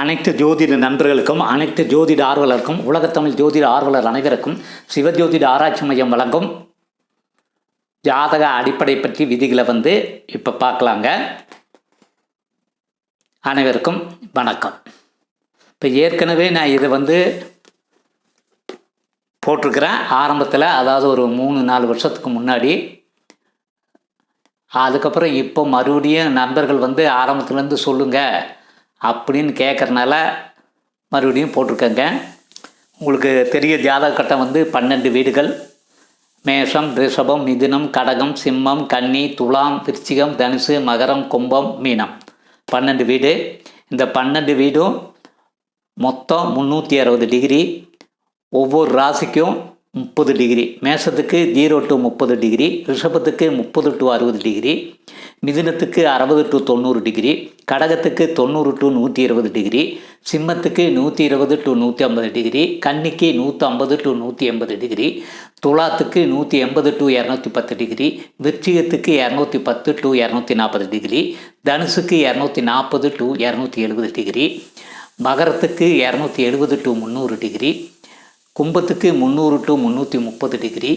அனைத்து ஜோதிட நண்பர்களுக்கும் அனைத்து ஜோதிட ஆர்வலருக்கும் உலகத்தமிழ் ஜோதிட ஆர்வலர் அனைவருக்கும் சிவஜோதிட ஆராய்ச்சி மையம் வழங்கும் ஜாதக அடிப்படை பற்றி விதிகளை வந்து இப்போ பார்க்கலாங்க. அனைவருக்கும் வணக்கம். இப்போ ஏற்கனவே நான் இதை வந்து போட்டிருக்கிறேன். ஆரம்பத்தில் அதாவது ஒரு மூணு நாலு வருஷத்துக்கு முன்னாடி. அதுக்கப்புறம் இப்போ மறுபடியும் நண்பர்கள் வந்து ஆரம்பத்துலேருந்து சொல்லுங்கள் அப்படின்னு கேட்குறனால மறுபடியும் போட்டிருக்கேங்க. உங்களுக்கு தெரிய ஜாதக கட்டம் வந்து பன்னெண்டு வீடுகள். மேஷம் ரிஷபம் மிதுனம் கடகம் சிம்மம் கன்னி துலாம் விருச்சிகம் தனுசு மகரம் கும்பம் மீனம். பன்னெண்டு வீடு. இந்த பன்னெண்டு வீடும் மொத்தம் முந்நூற்றி அறுபது டிகிரி. ஒவ்வொரு ராசிக்கும் முப்பது டிகிரி மேஷத்துக்கு ஜீரோ டு முப்பது டிகிரி ரிஷபத்துக்கு முப்பது டு அறுபது டிகிரி மிதுனத்துக்கு அறுபது டு தொண்ணூறு டிகிரி கடகத்துக்கு தொண்ணூறு டு நூற்றி இருபது டிகிரி சிம்மத்துக்கு நூற்றி இருபது டு நூற்றி ஐம்பது டிகிரி கன்னிக்கு நூற்றி ஐம்பது டு நூற்றி எண்பது டிகிரி துலாத்துக்கு நூற்றி எண்பது டு இரநூத்தி பத்து டிகிரி விருச்சிகத்துக்கு இரநூத்தி பத்து டு இரநூத்தி நாற்பது டிகிரி தனுசுக்கு இரநூத்தி நாற்பது டு இரநூத்தி எழுபது டிகிரி மகரத்துக்கு இரநூத்தி எழுபது டு முந்நூறு டிகிரி கும்பத்துக்கு முந்நூறு டு முந்நூற்றி முப்பது டிகிரி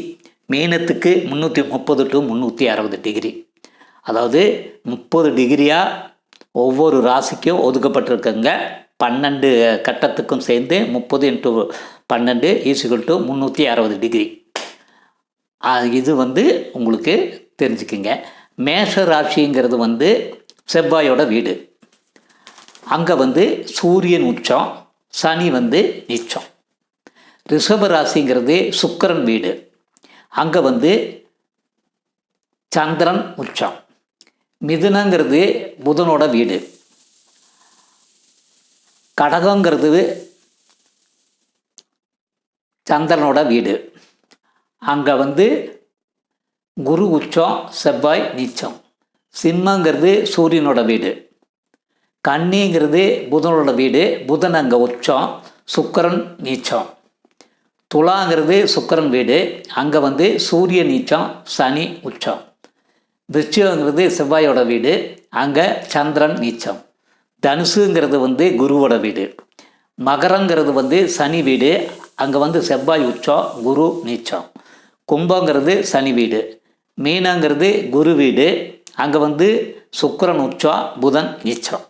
மீனத்துக்கு முந்நூற்றி முப்பது டு முந்நூற்றி அறுபது டிகிரி அதாவது முப்பது டிகிரியாக ஒவ்வொரு ராசிக்கும் ஒதுக்கப்பட்டிருக்குங்க. பன்னெண்டு கட்டத்துக்கும் சேர்ந்து முப்பது இன்ட்டு பன்னெண்டு ஈஸிகள் டு முந்நூற்றி அறுபது டிகிரி இது வந்து உங்களுக்கு தெரிஞ்சுக்குங்க. மேஷ ராசிங்கிறது வந்து செவ்வாயோட வீடு. அங்கே வந்து சூரியன் உச்சம் சனி வந்து நீச்சம். ரிஷப ராசிங்கிறது சுக்கரன் வீடு. அங்கே வந்து சந்திரன் உச்சம். மிதுனங்கிறது புதனோட வீடு. கடகங்கிறது சந்திரனோட வீடு. அங்கே வந்து குரு உச்சம் செவ்வாய் நீச்சம். சிம்மங்கிறது சூரியனோட வீடு. கன்னிங்கிறது புதனோட வீடு. புதன் அங்கே உச்சம் சுக்கரன் நீச்சம். துலாங்கிறது சுக்கரன் வீடு. அங்கே வந்து சூரிய நீச்சம் சனி உச்சம். விருச்சிகங்கிறது செவ்வாயோட வீடு. அங்கே சந்திரன் நீச்சம். தனுசுங்கிறது வந்து குருவோட வீடு. மகரங்கிறது வந்து சனி வீடு. அங்கே வந்து செவ்வாய் உச்சம் குரு நீச்சம். கும்பங்கிறது சனி வீடு. மீனங்கிறது குரு வீடு. அங்கே வந்து சுக்கரன் உச்சம் புதன் நீச்சம்.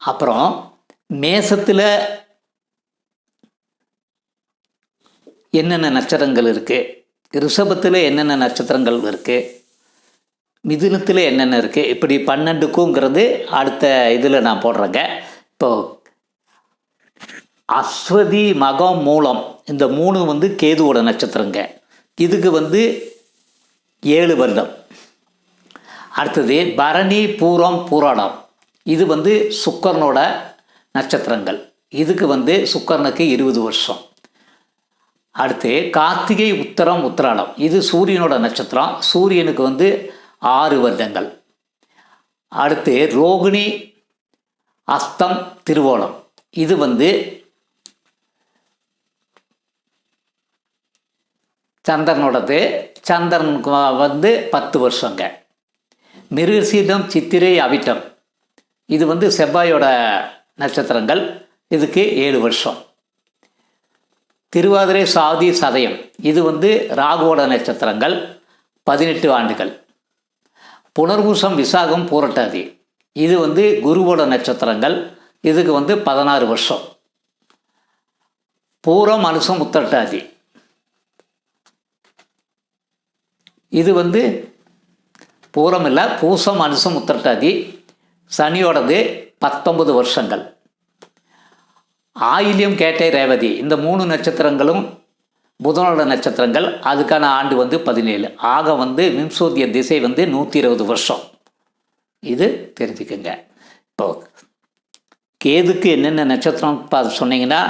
அப்புறம் மேசத்தில் என்னென்ன நட்சத்திரங்கள் இருக்குது ரிஷபத்தில் என்னென்ன நட்சத்திரங்கள் இருக்குது மிதுனத்தில் என்னென்ன இருக்குது இப்படி பன்னெண்டுக்குங்கிறது அடுத்த இதில் நான் போடுறேங்க. இப்போ அஸ்வதி மகம் மூலம். இந்த மூணு வந்து கேதுவோட நட்சத்திரங்க. இதுக்கு வந்து ஏழு வருடம். அடுத்தது பரணி பூரம் பூராடம். இது வந்து சுக்கரனோட நட்சத்திரங்கள். இதுக்கு வந்து சுக்கரனுக்கு இருபது வருஷம். அடுத்து கார்த்திகை உத்தரம் உத்திராடம். இது சூரியனோட நட்சத்திரம். சூரியனுக்கு வந்து ஆறு வருடங்கள். அடுத்து ரோகிணி அஸ்தம் திருவோணம். இது வந்து சந்திரனோடது. சந்திரனுக்கு வந்து பத்து வருஷங்க. மிருகசீதம் சித்திரை அவிட்டம். இது வந்து செவ்வாயோட நட்சத்திரங்கள். இதுக்கு ஏழு வருஷம். திருவாதிரை சாதி சதயம். இது வந்து ராகுவோட நட்சத்திரங்கள். பதினெட்டு ஆண்டுகள். புனர்பூசம் விசாகம் பூரட்டாதி. இது வந்து குருவோட நட்சத்திரங்கள். இதுக்கு வந்து பதினாறு வருஷம். பூரம் அனுசம் உத்தரட்டாதி. இது வந்து பூரம் இல்லை பூசம் அனுசம் உத்தரட்டாதி. சனியோடது பத்தொன்பது வருஷங்கள். ஆயில்யம் கேட்டை ரேவதி. இந்த மூணு நட்சத்திரங்களும் புதனோட நட்சத்திரங்கள். அதுக்கான ஆண்டு வந்து பதினேழு. ஆக வந்து மின்சூரிய திசை வந்து நூற்றி இருபது வருஷம். இது தெரிஞ்சுக்கோங்க. இப்போ கேதுக்கு என்னென்ன நட்சத்திரம் பார்த்து சொன்னீங்கன்னா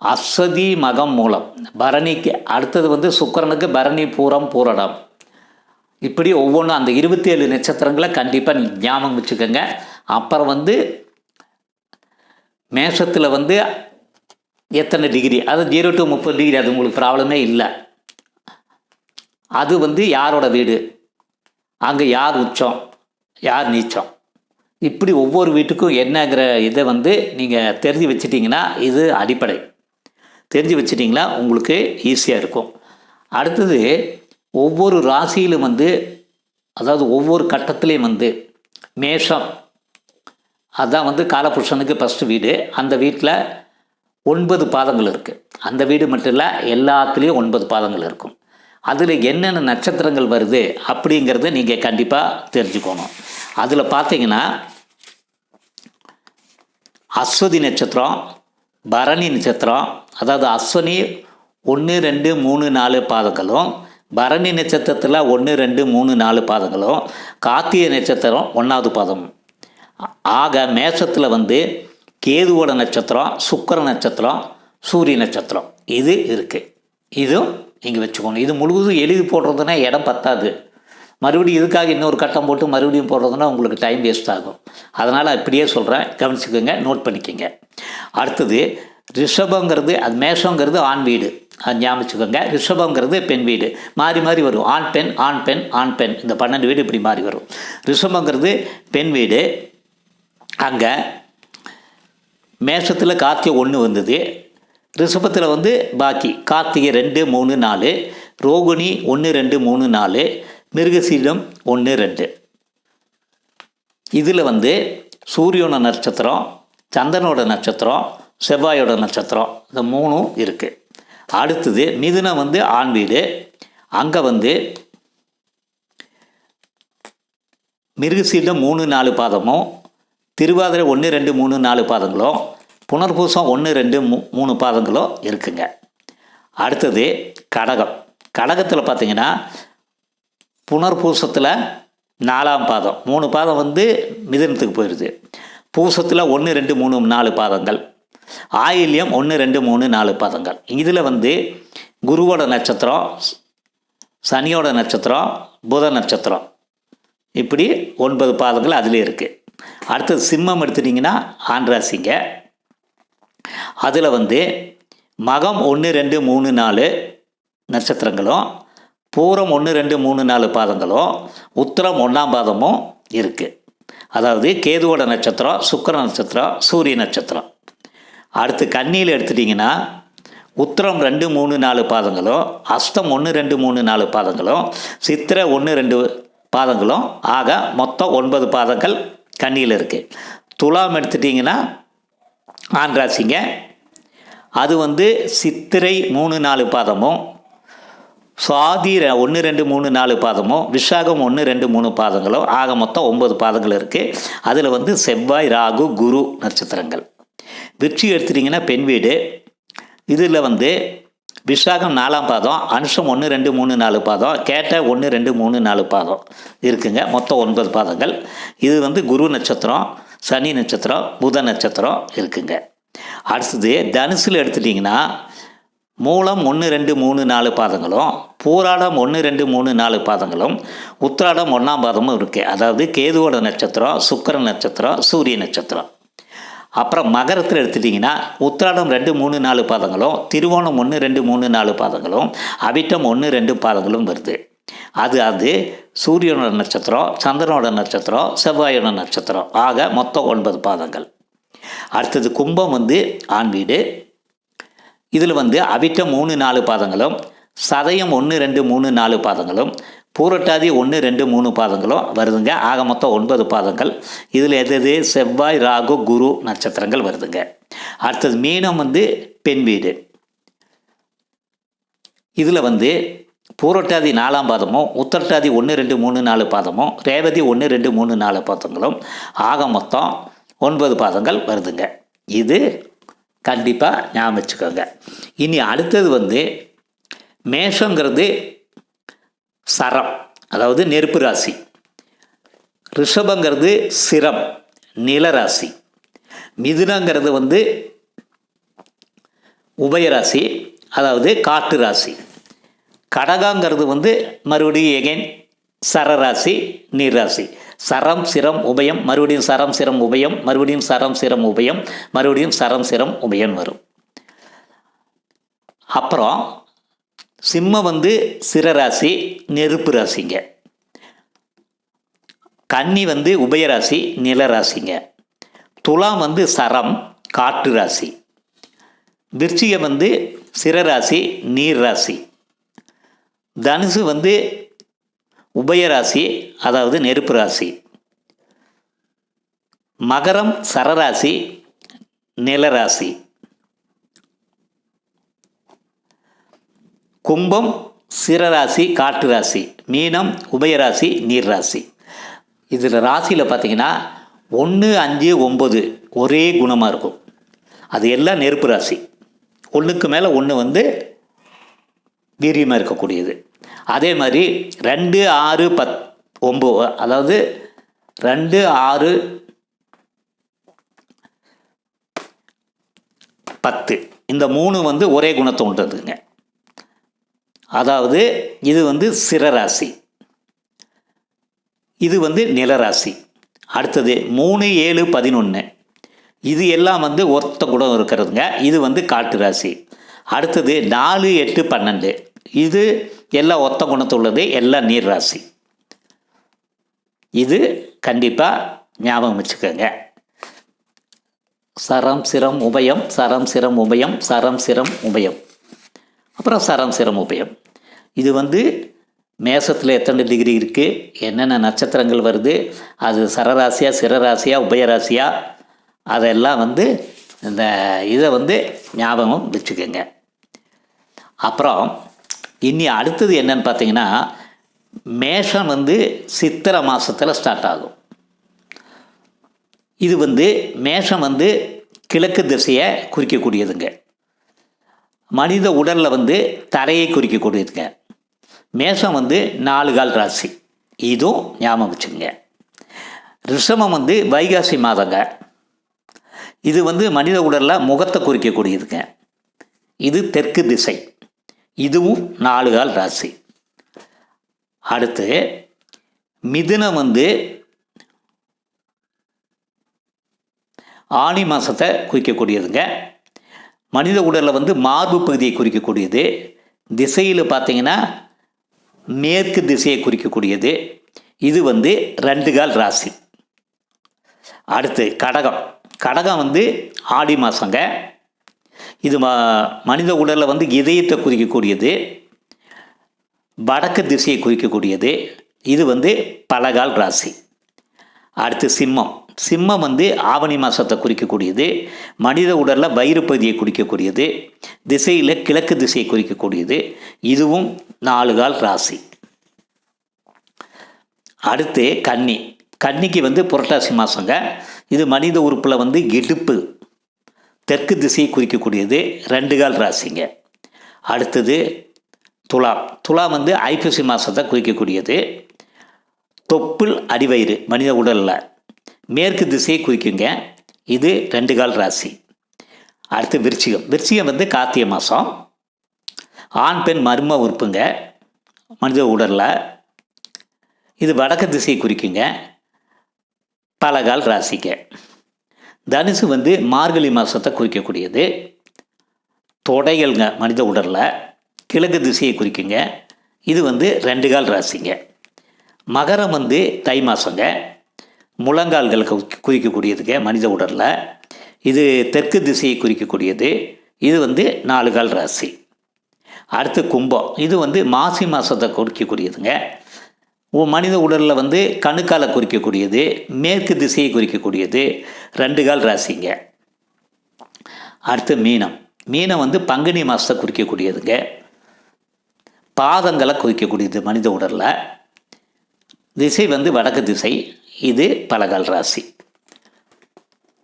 அஸ்வதி மகம் மூலம். பரணிக்கு அடுத்தது வந்து சுக்கரனுக்கு பரணி பூரம் பூரணம். இப்படி ஒவ்வொன்றும் அந்த இருபத்தி ஏழு நட்சத்திரங்களை கண்டிப்பாக ஞாபகம் வச்சுக்கோங்க. அப்புறம் வந்து மேஷத்தில் வந்து எத்தனை டிகிரி அது ஜீரோ டு முப்பது டிகிரி அது உங்களுக்கு ப்ராப்ளமே இல்லை. அது வந்து யாரோட வீடு? அங்கே யார் உச்சம்? யார் நீச்சம்? இப்படி ஒவ்வொரு வீட்டுக்கும் என்னங்கிற இதை வந்து நீங்கள் தெரிஞ்சு வச்சிட்டிங்கன்னா இது அடிப்படை. தெரிஞ்சு வச்சிட்டிங்கன்னா உங்களுக்கு ஈஸியாக இருக்கும். அடுத்தது ஒவ்வொரு ராசியிலும் வந்து அதாவது ஒவ்வொரு கட்டத்துலேயும் வந்து மேஷம் அதுதான் வந்து காலபுருஷனுக்கு ஃபஸ்ட்டு வீடு. அந்த வீட்டில் ஒன்பது பாதங்கள் இருக்குது அந்த வீடு மட்டும் இல்லை எல்லாத்துலேயும் ஒன்பது பாதங்கள் இருக்கும். அதில் என்னென்ன நட்சத்திரங்கள் வருது அப்படிங்கிறத நீங்கள் கண்டிப்பாக தெரிஞ்சுக்கணும். அதில் பார்த்தீங்கன்னா அஸ்வதி நட்சத்திரம் பரணி நட்சத்திரம் அதாவது அஸ்வனி ஒன்று ரெண்டு மூணு நாலு பாதங்களும் பரணி நட்சத்திரத்தில் ஒன்று ரெண்டு மூணு நாலு பாதங்களும் கார்த்திகை நட்சத்திரம் ஒன்றாவது பாதம். ஆக மேஷத்தில் வந்து கேதுவோட நட்சத்திரம் சுக்கிர நட்சத்திரம் சூரிய நட்சத்திரம். இது இருக்குது இதுவும் இங்கே வச்சுக்கணும் இது முழுவதும் எழுதி போடுறதுன்னா இடம் பத்தாது. மறுபடியும் இதுக்காக இன்னொரு கட்டம் போட்டு மறுபடியும் போடுறதுன்னா உங்களுக்கு டைம் வேஸ்ட் ஆகும். அதனால் அப்படியே சொல்கிறேன் கவனிச்சுக்கோங்க. நோட் பண்ணிக்கோங்க. அடுத்தது ரிஷபங்கிறது அது மேஷங்கிறது ஆண் வீடு. அது ஞாபகம் ரிஷபங்கிறது பெண் வீடு. மாறி மாறி வரும். ஆண் பெண் ஆண் பெண் ஆண் பெண். இந்த பன்னெண்டு வீடு இப்படி மாறி வரும். ரிஷபங்கிறது பெண் வீடு. அங்கே மேஷத்தில் கார்த்திகை ஒன்று வந்தது. ரிஷபத்தில் வந்து பாக்கி கார்த்திகை ரெண்டு மூணு நாலு ரோகிணி ஒன்று ரெண்டு மூணு நாலு மிருகசீலம் ஒன்று ரெண்டு. இதில் வந்து சூரியனோட நட்சத்திரம் சந்திரனோட நட்சத்திரம் செவ்வாயோட நட்சத்திரம் இந்த மூணும் இருக்குது அடுத்தது மிதுனம் வந்து ஆண் வீடு. அங்கே வந்து மிருகசீலம் மூணு நாலு பாதமும் திருவாதிரை ஒன்று ரெண்டு மூணு நாலு பாதங்களும் புனர்பூசம் ஒன்று ரெண்டு மூ மூணு பாதங்களும் இருக்குங்க. அடுத்தது கடகம். கடகத்தில் பார்த்தீங்கன்னா புனர்பூசத்தில் நாலாம் பாதம். மூணு பாதம் வந்து மிதனத்துக்கு போயிடுது பூசத்தில் ஒன்று ரெண்டு மூணு நாலு பாதங்கள். ஆயில்யம் ஒன்று ரெண்டு மூணு நாலு பாதங்கள். இதில் வந்து குருவோட நட்சத்திரம் சனியோட நட்சத்திரம் புத நட்சத்திரம். இப்படி ஒன்பது பாதங்கள் அதிலே இருக்குது அடுத்தது சிம்மம் எடுத்துட்டிங்கன்னா ஆண்ராசிங்க. அதில் வந்து மகம் ஒன்று ரெண்டு மூணு நாலு நட்சத்திரங்களும் பூரம் ஒன்று ரெண்டு மூணு நாலு பாதங்களும் உத்தரம் ஒன்றாம் பாதமும் இருக்குது அதாவது கேதுவோட நட்சத்திரம் சுக்கிர நட்சத்திரம் சூரிய நட்சத்திரம். அடுத்து கண்ணியில் எடுத்துட்டிங்கன்னா உத்தரம் ரெண்டு மூணு நாலு பாதங்களும் அஸ்தம் ஒன்று ரெண்டு மூணு நாலு பாதங்களும் சித்திரை ஒன்று ரெண்டு பாதங்களும் ஆக மொத்தம் ஒன்பது பாதங்கள் கண்ணியில் இருக்குது துலாம் எடுத்துட்டிங்கன்னா ஆண்ராசிங்க அது வந்து சித்திரை மூணு நாலு பாதமும் சுவாதி ஒன்று ரெண்டு மூணு நாலு பாதமும் விஷாகம் ஒன்று ரெண்டு மூணு பாதங்களும் ஆக மொத்தம் ஒம்பது பாதங்கள் இருக்குது அதில் வந்து செவ்வாய் ராகு குரு நட்சத்திரங்கள். விருட்சி எடுத்துட்டிங்கன்னா பெண் வீடு. இதில் வந்து விஷாகம் நாலாம் பாதம் அனுஷம் ஒன்று ரெண்டு மூணு நாலு பாதம் கேட்ட ஒன்று ரெண்டு மூணு நாலு பாதம். இருக்குங்க மொத்தம் ஒன்பது பாதங்கள். இது வந்து குரு நட்சத்திரம் சனி நட்சத்திரம் புத நட்சத்திரம் இருக்குங்க. அடுத்தது தனுசில் எடுத்துட்டிங்கன்னா மூலம் ஒன்று ரெண்டு மூணு நாலு பாதங்களும் பூராடம் ஒன்று ரெண்டு மூணு நாலு பாதங்களும் உத்திராடம் ஒன்றாம் பாதமும் இருக்குது அதாவது கேதுவோட நட்சத்திரம் சுக்கிர நட்சத்திரம் சூரிய நட்சத்திரம். அப்புறம் மகரத்தில் எடுத்துட்டிங்கன்னா உத்திராடம் ரெண்டு மூணு நாலு பாதங்களும் திருவோணம் ஒன்று ரெண்டு மூணு நாலு பாதங்களும் அவிட்டம் ஒன்று ரெண்டு பாதங்களும் வருது. அது அது சூரியனோட நட்சத்திரம் சந்திரனோட நட்சத்திரம் செவ்வாயோட நட்சத்திரம். ஆக மொத்தம் ஒன்பது பாதங்கள். அடுத்தது கும்பம் வந்து ஆண் வீடு. இதில் வந்து அவிட்டம் மூணு நாலு பாதங்களும் சதயம் ஒன்று ரெண்டு மூணு நாலு பாதங்களும் பூரட்டாதி ஒன்று ரெண்டு மூணு பாதங்களும் வருதுங்க. ஆக மொத்தம் ஒன்பது பாதங்கள். இதில் எது எது? செவ்வாய் ராகு குரு நட்சத்திரங்கள் வருதுங்க. அடுத்தது மீனம் வந்து பெண் வீடு. இதில் வந்து பூரட்டாதி நாலாம் பாதமும் உத்தரட்டாதி ஒன்று ரெண்டு மூணு நாலு பாதமும் ரேவதி ஒன்று ரெண்டு மூணு நாலு பாதங்களும் ஆக மொத்தம் ஒன்பது பாதங்கள் வருதுங்க. இது கண்டிப்பாக ஞாபகம் வச்சுக்கோங்க. இனி அடுத்தது வந்து மேஷங்கிறது சரம் அதாவது நெருப்பு ராசி. ரிஷபங்கிறது சிரம் நிலராசி மிதுனங்கிறது வந்து உபயராசி அதாவது காட்டு ராசி. கடகாங்கிறது வந்து மறுபடியும் எகைன் சரராசி நீர்ராசி சரம் சிரம் உபயம் மறுபடியும் சரம் சிரம் உபயம் மறுபடியும் சரம் சிரம் உபயம் மறுபடியும் சரம் சிரம் உபயம் வரும். அப்புறம் சிம்மம் வந்து சிரராசி நெருப்பு ராசிங்க. கன்னி வந்து உபயராசி நிலராசிங்க. துலாம் வந்து சரம் காற்று ராசி. விருச்சிகம் வந்து சிரராசி நீர் ராசி தனுசு வந்து உபயராசி அதாவது நெருப்பு ராசி. மகரம் சரராசி நிலராசி. கும்பம் சிறராசி காற்று ராசி மீனம் உபயராசி நீர் ராசி. இதில் ராசியில் பார்த்தீங்கன்னா ஒன்று அஞ்சு ஒம்பது ஒரே குணமாக இருக்கும். அது எல்லாம் நெருப்பு ராசி. ஒன்றுக்கு மேலே ஒன்று வந்து வீரியமாக இருக்கக்கூடியது. அதே மாதிரி ரெண்டு ஆறு பத் ஒம்பது அதாவது ரெண்டு ஆறு பத்து. இந்த மூணு வந்து ஒரே குணத்தை உண்டுதுங்க. அதாவது இது வந்து சிறராசி இது வந்து நிலராசி. அடுத்தது மூணு ஏழு பதினொன்று இது எல்லாம் வந்து ஒத்த குணம் இருக்கிறதுங்க. இது வந்து காட்டு ராசி. அடுத்தது நாலு எட்டு பன்னெண்டு. இது எல்லாம் ஒத்த குணத்து உள்ளது எல்லாம் நீர் ராசி. இது கண்டிப்பாக ஞாபகம் வச்சுக்கோங்க. சரம் சிரம் உபயம் சரம் சிரம் உபயம் சரம் சிரம் உபயம். அப்புறம் சரம் சிரம் உபயம். இது வந்து மேசத்தில் எத்தனை டிகிரி இருக்குது என்னென்ன நட்சத்திரங்கள் வருது? அது சரராசியா சிரராசியா உபயராசியா? அதெல்லாம் வந்து இந்த இதை வந்து ஞாபகம் வச்சுக்கோங்க. அப்புறம் இனி அடுத்தது என்னன்னு பார்த்தீங்கன்னா மேஷம் வந்து சித்திரை மாதத்தில் ஸ்டார்ட் ஆகும். இது வந்து மேஷம் வந்து கிழக்கு திசையை குறிக்கக்கூடியதுங்க. மனித உடலில் வந்து தரையை குறிக்கக்கூடியதுங்க. மேஷம் வந்து நாலு கால் ராசி. இதுவும் ஞாபகம் வச்சுங்க ரிஷமம் வந்து வைகாசி மாதங்க. இது வந்து மனித உடலில் முகத்தை குறிக்கக்கூடியதுங்க. இது தெற்கு திசை. இதுவும் நாலு கால் ராசி. அடுத்து மிதுனம் வந்து ஆணி மாதத்தை குறிக்கக்கூடியதுங்க. மனித உடலில் வந்து மார்பு பகுதியை குறிக்கக்கூடியது. திசையில் பார்த்தீங்கன்னா மேற்கு திசையை குறிக்கக்கூடியது. இது வந்து ரெண்டு கால் ராசி. அடுத்து கடகம். கடகம் வந்து ஆடி மாதங்க இது ம மனித உடலில் வந்து இதயத்தை குறிக்கக்கூடியது. வடக்கு திசையை குறிக்கக்கூடியது. இது வந்து பலகால் ராசி. அடுத்து சிம்மம். சிம்மம் வந்து ஆவணி மாதத்தை குறிக்கக்கூடியது மனித உடலில் வயிறு பகுதியை குறிக்கக்கூடியது திசையில் கிழக்கு திசையை குறிக்கக்கூடியது. இதுவும் நாலு கால் ராசி. அடுத்து கன்னி. கன்னிக்கு வந்து புரட்டாசி மாதங்க இது மனித உறுப்பில் வந்து இடுப்பு தெற்கு திசையை குறிக்கக்கூடியது ரெண்டு கால் ராசிங்க. அடுத்தது துலாம். துலாம் வந்து ஐப்பசி மாதத்தை குறிக்கக்கூடியது. தொப்புள் அடிவயிறு மனித உடலில். மேற்கு திசையை குறிக்குங்க. இது ரெண்டு கால் ராசி. அடுத்து விருச்சிகம். விருச்சிகம் வந்து கார்த்திகை மாதம் ஆண் பெண் மர்ம உறுப்புங்க. மனித உடலில். இது வடக்கு திசையை குறிக்குங்க. பலகால் ராசிங்க. தனுசு வந்து மார்கழி மாதத்தை குறிக்கக்கூடியது. தொடைகள்ங்க மனித உடலில். கிழக்கு திசையை குறிக்குங்க. இது வந்து ரெண்டு கால் ராசிங்க. மகரம் வந்து தை மாதங்க முழங்கால்கள் குறிக்கக்கூடியதுங்க மனித உடலில். இது தெற்கு திசையை குறிக்கக்கூடியது. இது வந்து நாலு கால் ராசி. அடுத்து கும்பம். இது வந்து மாசி மாதத்தை குறிக்கக்கூடியதுங்க. மனித உடலில் வந்து கணுக்காலை குறிக்கக்கூடியது மேற்கு திசையை குறிக்கக்கூடியது ரெண்டு கால் ராசிங்க. அடுத்து மீனம். மீனம் வந்து பங்குனி மாதத்தை குறிக்கக்கூடியதுங்க. பாதங்களை குறிக்கக்கூடியது மனித உடலில். திசை வந்து வடக்கு திசை. இது பலகால் ராசி.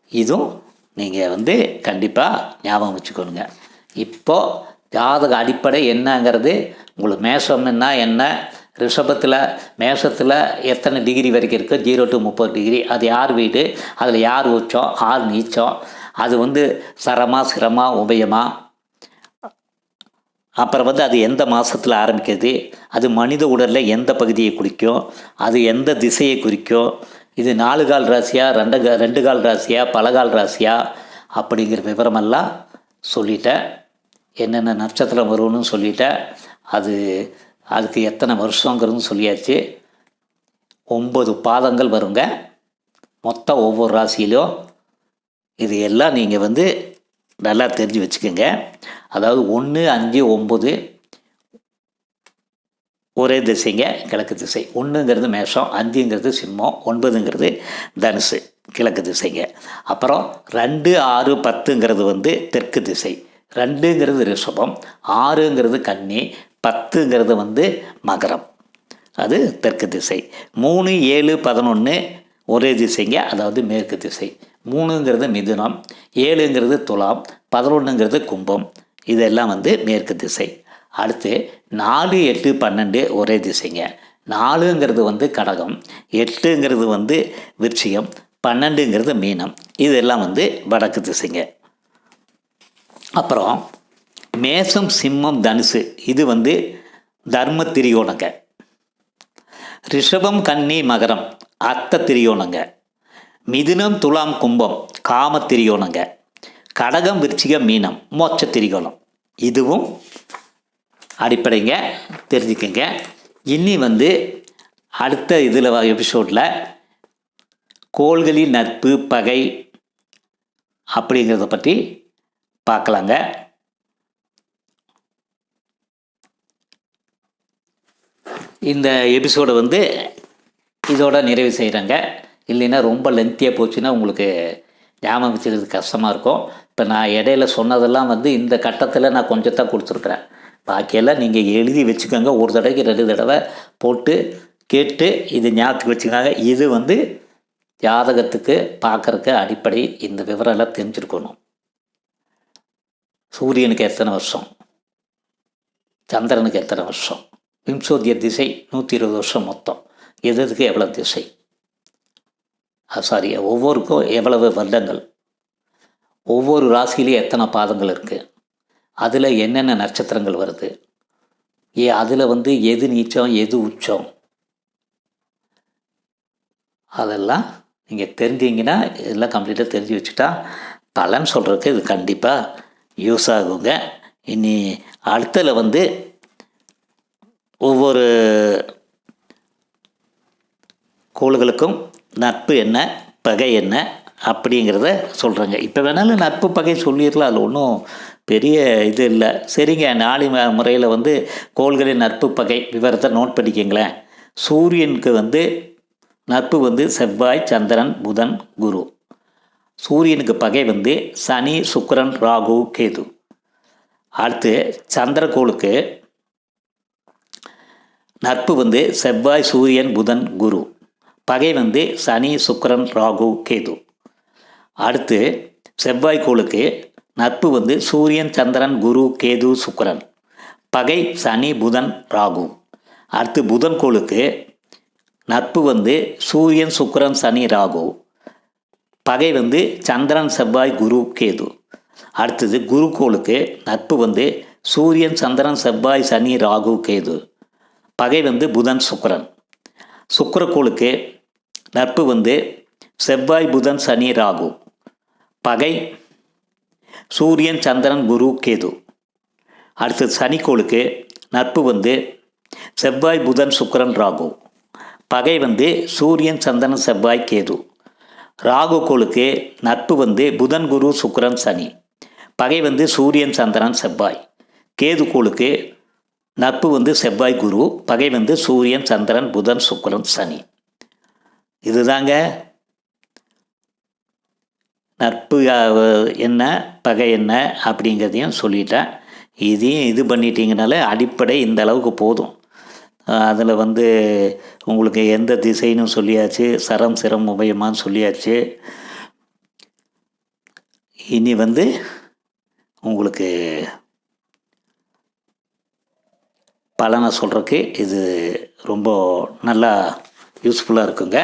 இதுவும் நீங்கள் வந்து கண்டிப்பாக ஞாபகம் வச்சுக்கணுங்க. இப்போது ஜாதக அடிப்படை என்னங்கிறது உங்களுக்கு மேஷம்னா என்ன? ரிஷபத்தில் மேஷத்தில் எத்தனை டிகிரி வரைக்கும் இருக்குது ஜீரோ டு முப்பது டிகிரி அது யார் வீடு? அதில் யார் உச்சம்? யார் நீச்சம்? அது வந்து சரமா சிரமா உபயமாக அப்புறம் வந்து அது எந்த மாதத்தில் ஆரம்பிக்கிறது? அது மனித உடலில் எந்த பகுதியை குறிக்கும்? அது எந்த திசையை குறிக்கும்? இது நாலு கால் ராசியா ரெண்டு கா ரெண்டு கால் ராசியா பலகால் ராசியா? அப்படிங்கிற விவரமெல்லாம் சொல்லிட்டேன். என்னென்ன நட்சத்திரம் வரும்னு சொல்லிட்டேன். அது அதுக்கு எத்தனை வருஷங்கிறதும் சொல்லியாச்சு. ஒம்பது பாதங்கள் வருங்க. மொத்தம் ஒவ்வொரு ராசியிலும் இது எல்லாம் நீங்கள் வந்து நல்லா தெரிஞ்சு வச்சுக்கோங்க. அதாவது ஒன்று அஞ்சு ஒம்பது ஒரே திசைங்க கிழக்கு திசை. ஒன்றுங்கிறது மேஷம் அஞ்சுங்கிறது சிம்மம் ஒன்பதுங்கிறது தனுசு கிழக்கு திசைங்க. அப்புறம் ரெண்டு ஆறு பத்துங்கிறது வந்து தெற்கு திசை. ரெண்டுங்கிறது ரிஷபம் ஆறுங்கிறது கன்னி பத்துங்கிறது வந்து மகரம். அது தெற்கு திசை. மூணு ஏழு பதினொன்று ஒரே திசைங்க அதாவது மேற்கு திசை. மூணுங்கிறது மிதுனம் ஏழுங்கிறது துலாம் பதினொன்றுங்கிறது கும்பம் இதெல்லாம் வந்து மேற்கு திசை. அடுத்து நாலு எட்டு பன்னெண்டு ஒரே திசைங்க. நாலுங்கிறது வந்து கடகம் எட்டுங்கிறது வந்து விருச்சிகம் பன்னெண்டுங்கிறது மீனம். இதெல்லாம் வந்து வடக்கு திசைங்க. அப்புறம் மேசம் சிம்மம் தனுசு இது வந்து தர்ம திரியோணங்க ரிஷபம் கன்னி மகரம் அத்த திரியோணங்க மிதுனம் துலாம் கும்பம் காம திரியோணங்க கடகம் விருச்சிக மீனம் மோட்ச திரிகோணம். இதுவும் அடிப்படைங்க தெரிஞ்சுக்கங்க. இனி வந்து அடுத்த இதில் எபிசோடில் கோள்களின் நட்பு பகை அப்படிங்கிறத பற்றி பார்க்கலாங்க. இந்த எபிசோடை வந்து இதோட நிறைவு செய்கிறேங்க இல்லைன்னா ரொம்ப லென்த்தியாக போச்சுன்னா உங்களுக்கு ஞாபகம் வச்சுக்கிறது கஷ்டமாக இருக்கும். இப்போ நான் இடையில சொன்னதெல்லாம் வந்து இந்த கட்டத்தில் நான் கொஞ்சம் தான் கொடுத்துருக்குறேன். பாக்கியெல்லாம் நீங்கள் எழுதி வச்சுக்கோங்க. ஒரு தடவைக்கு ரெண்டு தடவை போட்டு கேட்டு இது ஞாபகத்துக்கு வச்சுக்கோங்க. இது வந்து ஜாதகத்துக்கு பார்க்குறக்கு அடிப்படை இந்த விவரம் எல்லாம் தெரிஞ்சிருக்கணும். சூரியனுக்கு எத்தனை வருஷம்? சந்திரனுக்கு எத்தனை வருஷம்? விம்சோதிய திசை நூற்றி இருபது வருஷம் மொத்தம். எது எதுக்கு எவ்வளோ திசை? சாரி ஒவ்வொருக்கும் எவ்வளவு வருடங்கள்? ஒவ்வொரு ராசியிலையும் எத்தனை பாதங்கள் இருக்குது அதில் என்னென்ன நட்சத்திரங்கள் வருது? ஏ அதில் வந்து எது நீச்சம் எது உச்சம்? அதெல்லாம் நீங்கள் தெரிஞ்சீங்கன்னா இதெல்லாம் கம்ப்ளீட்டாக தெரிஞ்சு வச்சுட்டா பலன் சொல்கிறதுக்கு இது கண்டிப்பாக யூஸ் ஆகுங்க. இனி அடுத்ததில் வந்து ஒவ்வொரு கோள்களுக்கும் நட்பு என்ன பகை என்ன? அப்படிங்கிறத சொல்கிறேங்க இப்போ வேணாலும் நட்பு பகை சொல்லிடலாம் அதில் ஒன்றும் பெரிய இது இல்லை. சரிங்க நாளை முறையில் வந்து கோள்களின் நட்பு பகை விவரத்தை நோட் பண்ணிக்கங்களேன். சூரியனுக்கு வந்து நட்பு வந்து செவ்வாய் சந்திரன் புதன் குரு. சூரியனுக்கு பகை வந்து சனி சுக்கரன் ராகு கேது. அடுத்து சந்திரகோளுக்கு நட்பு வந்து செவ்வாய் சூரியன் புதன் குரு. பகை வந்து சனி சுக்கரன் ராகு கேது. அடுத்து செவ்வாய்க்கோளுக்கு நட்பு வந்து சூரியன் சந்திரன் குரு கேது சுக்கரன். பகை சனி புதன் ராகு. அடுத்து புதன் கோளுக்கு நட்பு வந்து சூரியன் சுக்கரன் சனி ராகு. பகை வந்து சந்திரன் செவ்வாய் குரு கேது. அடுத்தது குருக்கோளுக்கு நட்பு வந்து சூரியன் சந்திரன் செவ்வாய் சனி ராகு கேது. பகை வந்து புதன் சுக்கரன். சுக்கரக்கோளுக்கு நட்பு வந்து செவ்வாய் புதன் சனி ராகு. பகை. சூரியன் சந்திரன் குரு கேது. அடுத்தது சனிக்கோளுக்கு நட்பு வந்து செவ்வாய் புதன் சுக்கரன் ராகு. பகை வந்து சூரியன் சந்திரன் செவ்வாய் கேது. ராகு கோளுக்கு நட்பு வந்து புதன் குரு சுக்கரன் சனி. பகை வந்து சூரியன் சந்திரன் செவ்வாய். கேது கோளுக்கு நட்பு வந்து செவ்வாய் குரு. பகை வந்து சூரியன் சந்திரன் புதன் சுக்கரன் சனி. இதுதாங்க நட்பு என்ன பகை என்ன அப்படிங்கிறதையும் சொல்லிட்டேன். இதையும் இது பண்ணிட்டீங்கனாலே அடிப்படை இந்த அளவுக்கு போதும். அதில் வந்து உங்களுக்கு எந்த திசைன்னு சொல்லியாச்சு சரம் சிரம் உபயமான்னு சொல்லியாச்சு. இனி வந்து உங்களுக்கு பலனை சொல்கிறதுக்கு இது ரொம்ப நல்லா யூஸ்ஃபுல்லாக இருக்குங்க.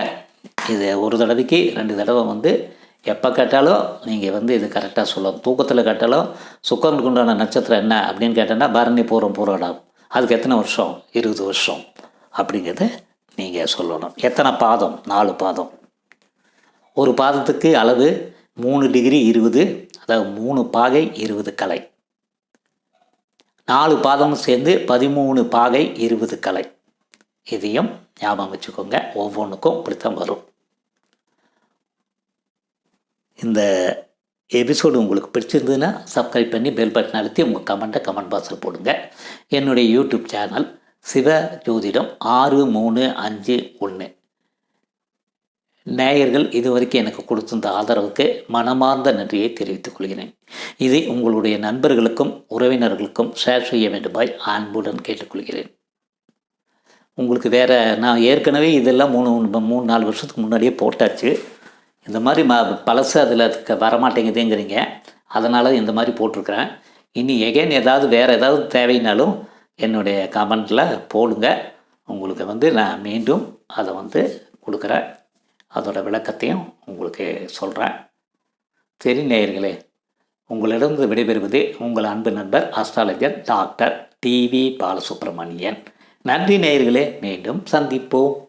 இதை ஒரு தடவைக்கு ரெண்டு தடவை வந்து எப்போ கேட்டாலும் நீங்கள் வந்து இது கரெக்டாக சொல்லணும். தூக்கத்தில் கேட்டாலும் சுக்கரனுக்கு உண்டான நட்சத்திரம் என்ன அப்படின்னு கேட்டேன்னா பரணி பூரம் பூரடம். அதுக்கு எத்தனை வருஷம்? இருபது வருஷம். அப்படிங்கிறத நீங்கள் சொல்லணும். எத்தனை பாதம்? நாலு பாதம். ஒரு பாதத்துக்கு அளவு மூணு டிகிரி இருபது அதாவது மூணு பாகை இருபது கலை. நாலு பாதமும் சேர்ந்து பதிமூணு பாகை இருபது கலை. இதையும் ஞாபகம் வச்சுக்கோங்க. ஒவ்வொன்றுக்கும் இப்படித்தான் வரும். இந்த எபிசோடு உங்களுக்கு பிடிச்சிருந்ததுன்னா சப்ஸ்கிரைப் பண்ணி பெல் பட்டன் அழுத்தி உங்கள் கமெண்ட்டை கமெண்ட் பாக்ஸில் போடுங்க. என்னுடைய யூடியூப் சேனல் சிவ ஜோதிடம் ஆறு மூணு அஞ்சு ஒன்று நேயர்கள் இதுவரைக்கும் எனக்கு கொடுத்திருந்த ஆதரவுக்கு மனமார்ந்த நன்றியை தெரிவித்துக் கொள்கிறேன். இதை உங்களுடைய நண்பர்களுக்கும் உறவினர்களுக்கும் ஷேர் செய்ய வேண்டுமாய் அன்புடன் கேட்டுக்கொள்கிறேன். உங்களுக்கு வேறு நான் ஏற்கனவே இதெல்லாம் மூணு மூணு நாலு வருஷத்துக்கு முன்னாடியே போட்டாச்சு. இந்த மாதிரி ம பழசு அதில் வரமாட்டேங்குதுங்கிறீங்க. அதனால் இந்த மாதிரி போட்டிருக்கிறேன். இனி எகைன் ஏதாவது வேறு ஏதாவது தேவைனாலும் என்னுடைய கமெண்ட்டில் போடுங்க. உங்களுக்கு வந்து நான் மீண்டும் அதை வந்து கொடுக்குறேன். அதோட விளக்கத்தையும் உங்களுக்கு சொல்கிறேன் சரி நேயர்களே உங்களிடம் விடைபெறுவது உங்கள் அன்பு நண்பர் அஸ்ட்ராலஜர் டாக்டர் டிவி பாலசுப்ரமணியன். நன்றி நேயர்களே மீண்டும் சந்திப்போம்.